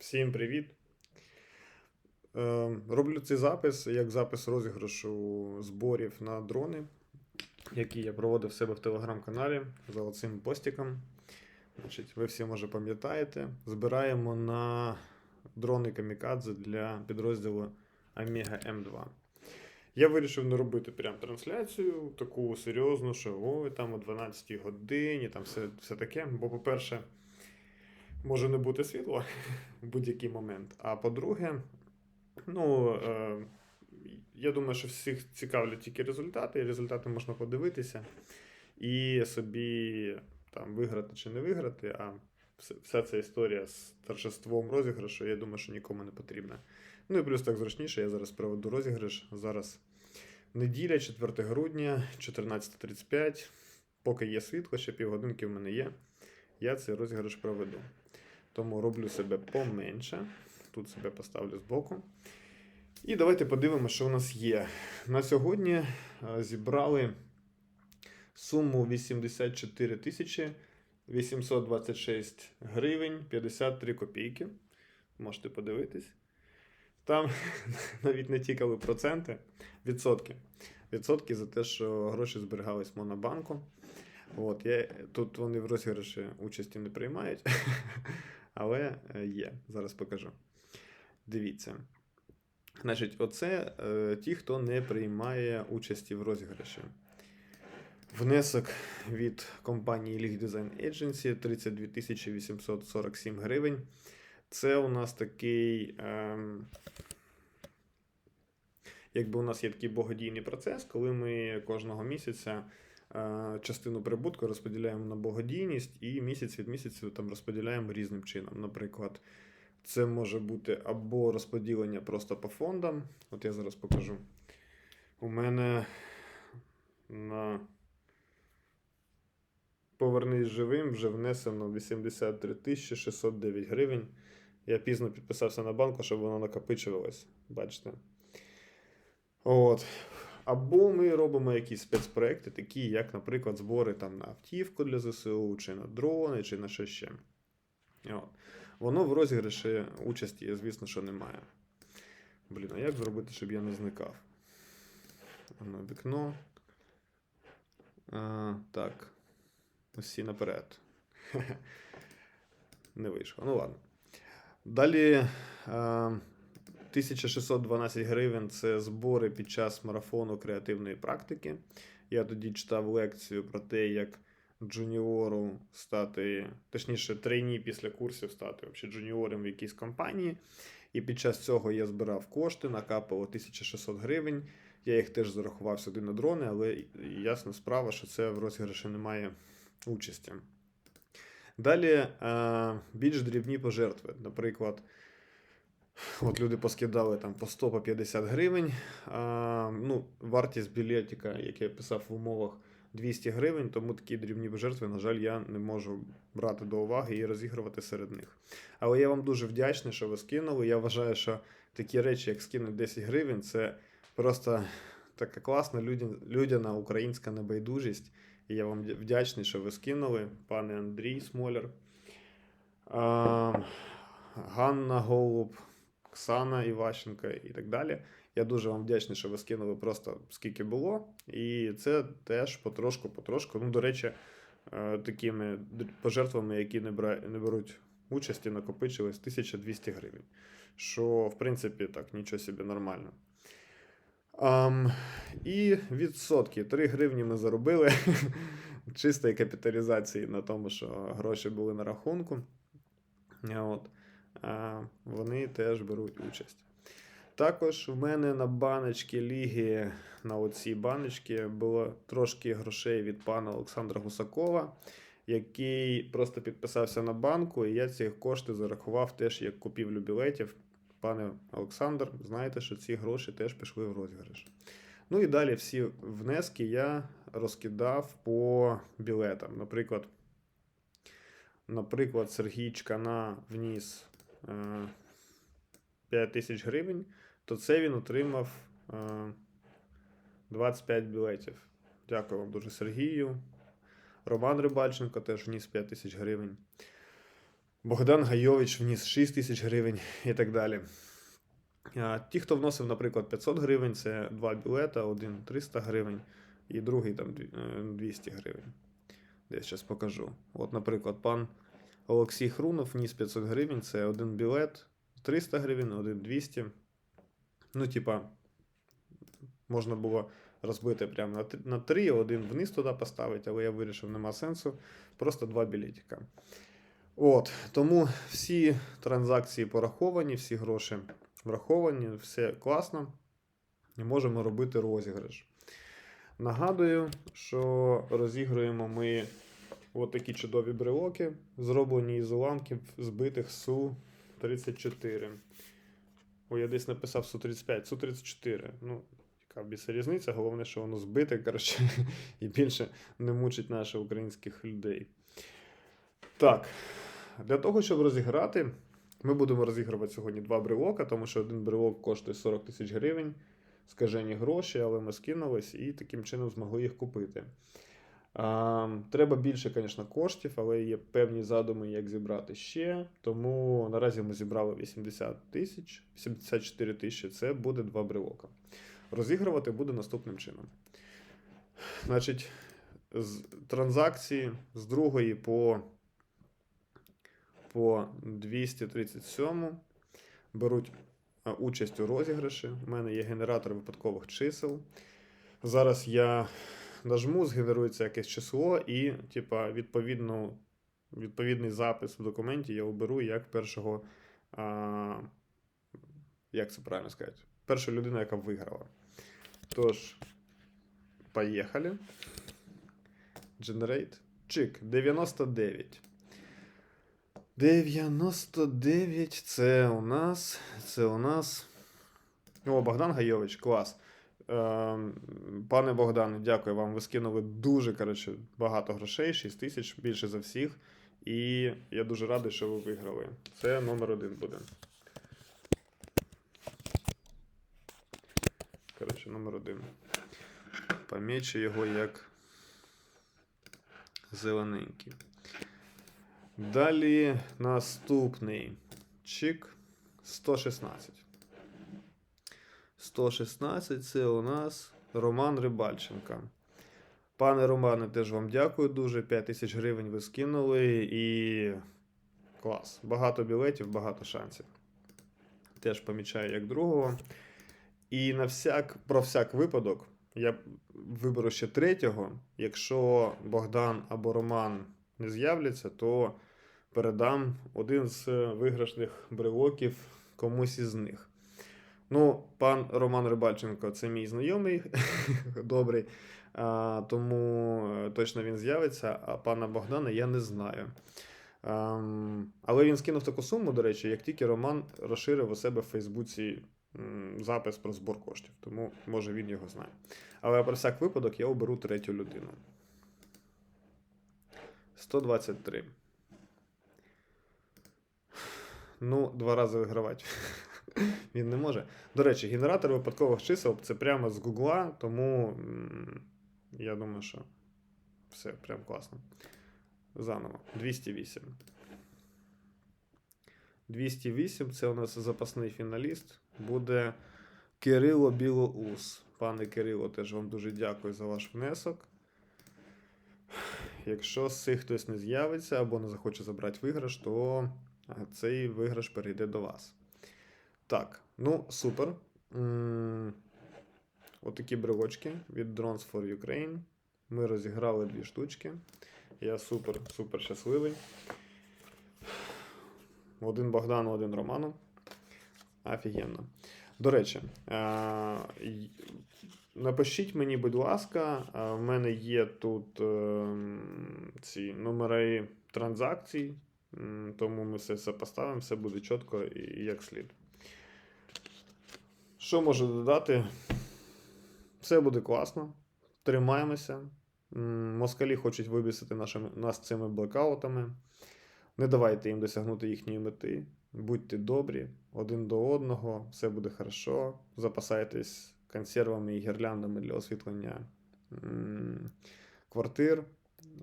Всім привіт! Е, роблю цей запис як запис розіграшу зборів на дрони, які я проводив в себе в телеграм-каналі за оцим постіком. Значить, ви всі може пам'ятаєте. Збираємо на дрони Камікадзе для підрозділу Amiga M2. Я вирішив не робити прям трансляцію таку серйозну, що ой, там о 12 годині, там все, все таке. Бо, по-перше, може не бути світла в будь-який момент. А по-друге, ну, е, я думаю, що всіх цікавлять тільки результати, і результати можна подивитися і собі там виграти чи не виграти. А вся ця історія з торжеством розіграшу, я думаю, що нікому не потрібна. Ну і плюс так зручніше, я зараз проведу розіграш. Зараз неділя, 4 грудня, 14.35. Поки є світло, ще півгодинки в мене є. Я цей розіграш проведу. Тому роблю себе поменше. Тут себе поставлю збоку. І давайте подивимося, що у нас є. На сьогодні е, зібрали суму 84 тисячі 826 гривень 53 копійки. Можете подивитись. Там навіть не тікали проценти, відсотки. Відсотки за те, що гроші зберігались в Монобанку. От, я, тут вони в розіграші участі не приймають, але е, є. Зараз покажу. Дивіться. Значить, оце е, ті, хто не приймає участі в розіграші. Внесок від компанії League Design Agency 32 847 гривень. Це у нас такий. Ем, якби у нас є такий благодійний процес, коли ми кожного місяця е, частину прибутку розподіляємо на благодійність і місяць від місяця там розподіляємо різним чином. Наприклад, це може бути або розподілення просто по фондам. От я зараз покажу. У мене на Повернись живим вже внесено 83 609 гривень. Я пізно підписався на банку, щоб воно накопичувалось. Бачите? От. Або ми робимо якісь спецпроекти, такі, як, наприклад, збори там, на автівку для ЗСУ, чи на дрони, чи на що ще. От. Воно в розіграші участі, звісно, що немає. Блін, а як зробити, щоб я не зникав? На вікно. А, так. Усі наперед. Не вийшло. Ну ладно. Далі 1612 гривень це збори під час марафону креативної практики. Я тоді читав лекцію про те, як джуніору стати, точніше, трейні після курсів стати взагалі джуніором в якійсь компанії. І під час цього я збирав кошти, накапало 1600 гривень. Я їх теж зарахував сюди на дрони, але ясна справа, що це в розіграші немає участі. Далі е, більш дрібні пожертви. Наприклад, от люди поскидали там по 100 по 50 гривень. А, ну, вартість білетика, як я писав в умовах, 200 гривень, тому такі дрібні пожертви, на жаль, я не можу брати до уваги і розігрувати серед них. Але я вам дуже вдячний, що ви скинули. Я вважаю, що такі речі, як скинути 10 гривень, це просто така класна людяна українська небайдужість. І я вам вдячний, що ви скинули, пане Андрій Смоляр, а, Ганна Голуб, Оксана Іващенка і так далі. Я дуже вам вдячний, що ви скинули просто скільки було. І це теж потрошку-потрошку. Ну, до речі, е, такими пожертвами, які не, беруть участі, накопичилось 1200 гривень. Що, в принципі, так, нічого собі нормально. Ам, і відсотки. 3 гривні ми заробили чистої капіталізації на тому, що гроші були на рахунку. От. Вони теж беруть участь. Також в мене на баночці ліги, на оцій баночці, було трошки грошей від пана Олександра Гусакова, який просто підписався на банку, і я ці кошти зарахував теж як купівлю білетів. Пане Олександр, знаєте, що ці гроші теж пішли в розіграш. Ну і далі всі внески я розкидав по білетам. Наприклад, наприклад, Сергій Чкана вніс 5 тисяч гривень, то це він отримав е, 25 білетів. Дякую вам дуже Сергію. Роман Рибальченко теж вніс 5 тисяч гривень. Богдан Гайович вніс 6 тисяч гривень і так далі. Ті, хто вносив, наприклад, 500 гривень, це два білета, один 300 гривень і другий там е, 200 гривень. Десь зараз покажу. От, наприклад, пан Олексій Хрунов вніс 500 гривень, це один білет 300 гривень, один 200. Ну, типа, можна було розбити прямо на 3, один вниз туди поставити, але я вирішив, нема сенсу. Просто два білетика. От, тому всі транзакції пораховані, всі гроші враховані, все класно. І можемо робити розіграш. Нагадую, що розігруємо ми от такі чудові брелоки, зроблені із уламків збитих Су-34. Ой, я десь написав Су-35, Су-34. Ну, яка біса різниця, головне, що воно збите, коротше, і більше не мучить наших українських людей. Так, для того, щоб розіграти, ми будемо розігрувати сьогодні два брелока, тому що один брелок коштує 40 тисяч гривень, скажені гроші, але ми скинулись і таким чином змогли їх купити. Треба більше, звісно, коштів, але є певні задуми, як зібрати ще. Тому наразі ми зібрали 80 тисяч, 84 тисячі це буде два брелока. Розігрувати буде наступним чином. Значить, з транзакції з другої по по 237 беруть участь у розіграші. У мене є генератор випадкових чисел. Зараз я нажму, згенерується якесь число, і, типа, відповідно, відповідний запис в документі я оберу як першого. А, як це правильно сказати? Перша людина, яка виграла. Тож, поїхали. Generate. Чик, 99. 99 це у нас. Це у нас. О, Богдан Гайович, клас. Ем, Пане Богдане, дякую вам. Ви скинули дуже коротше, багато грошей, 6 тисяч, більше за всіх. І я дуже радий, що ви виграли. Це номер один буде. Коротше, номер один. Помічу його як зелененький. Далі наступний чик 116. 116 це у нас Роман Рибальченка. Пане Романе, теж вам дякую дуже. 5 тисяч гривень ви скинули і клас. Багато білетів, багато шансів. Теж помічаю як другого. І на всяк, про всяк випадок я виберу ще третього. Якщо Богдан або Роман не з'являться, то передам один з виграшних брелоків комусь із них. Ну, пан Роман Рибальченко це мій знайомий добрий, а, тому е, точно він з'явиться, а пана Богдана я не знаю. Ам, але він скинув таку суму, до речі, як тільки Роман розширив у себе в Фейсбуці запис про збор коштів, тому може він його знає. Але про всяк випадок я оберу третю людину. 123. Ну, два рази вигравати. Він не може. До речі, генератор випадкових чисел це прямо з Гугла, тому я думаю, що все прям класно. Заново. 208. 208 це у нас запасний фіналіст. Буде Кирило Білоус. Пане Кирило, теж вам дуже дякую за ваш внесок. Якщо з цих хтось не з'явиться або не захоче забрати виграш, то цей виграш перейде до вас. Так, ну супер. Отакі брелочки від Drones for Ukraine. Ми розіграли дві штучки. Я супер, супер щасливий. Один Богдану, один Роману. Офігенно. До речі, напишіть мені, будь ласка, в мене є тут ем, ці номери транзакцій, тому ми все поставимо, все буде чітко і як слід. Що можу додати? Все буде класно. Тримаємося. Москалі хочуть вибісити нашими, нас цими блекаутами. Не давайте їм досягнути їхньої мети. Будьте добрі один до одного, все буде хорошо. Запасайтесь консервами і гірляндами для освітлення квартир.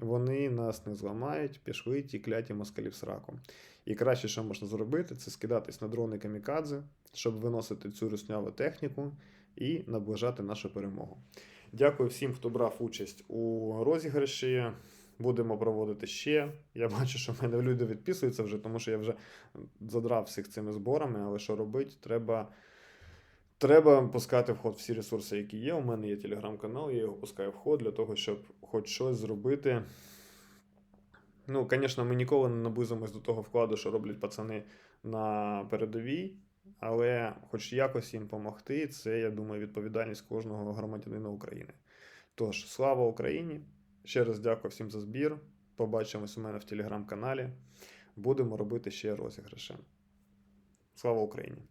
Вони нас не зламають, пішли ті кляті москалі в сраку. І краще, що можна зробити, це скидатись на дрони камікадзе, щоб виносити цю русняву техніку і наближати нашу перемогу. Дякую всім, хто брав участь у розіграші. Будемо проводити ще. Я бачу, що в мене люди відписуються вже, тому що я вже задрав всіх цими зборами, але що робити? Треба. Треба пускати в ход всі ресурси, які є. У мене є телеграм-канал, я його пускаю в ход для того, щоб хоч щось зробити. Ну, звісно, ми ніколи не наблизимось до того вкладу, що роблять пацани на передовій, але хоч якось їм допомогти, це, я думаю, відповідальність кожного громадянина України. Тож, слава Україні! Ще раз дякую всім за збір. Побачимось у мене в телеграм-каналі. Будемо робити ще розіграші. Слава Україні!